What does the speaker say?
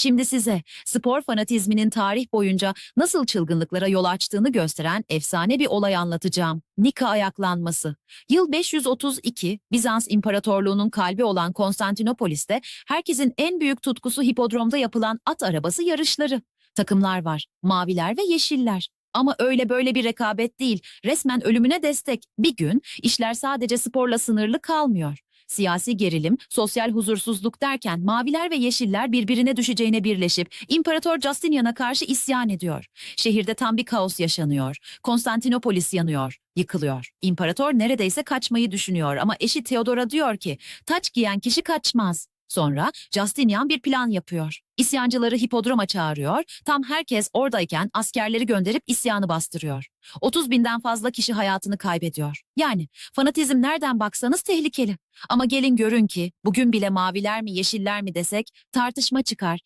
Şimdi size spor fanatizminin tarih boyunca nasıl çılgınlıklara yol açtığını gösteren efsane bir olay anlatacağım. Nika ayaklanması. Yıl 532, Bizans İmparatorluğu'nun kalbi olan Konstantinopolis'te herkesin en büyük tutkusu hipodromda yapılan at arabası yarışları. Takımlar var, maviler ve yeşiller. Ama öyle böyle bir rekabet değil, resmen ölümüne destek. Bir gün işler sadece sporla sınırlı kalmıyor. Siyasi gerilim, sosyal huzursuzluk derken maviler ve yeşiller birbirine düşeceğine birleşip İmparator Justinian'a karşı isyan ediyor. Şehirde tam bir kaos yaşanıyor. Konstantinopolis yanıyor, yıkılıyor. İmparator neredeyse kaçmayı düşünüyor ama eşi Theodora diyor ki taç giyen kişi kaçmaz. Sonra Justinian bir plan yapıyor. İsyancıları hipodroma çağırıyor. Tam herkes oradayken askerleri gönderip isyanı bastırıyor. 30 binden fazla kişi hayatını kaybediyor. Yani fanatizm nereden baksanız tehlikeli. Ama gelin görün ki bugün bile maviler mi yeşiller mi desek tartışma çıkar.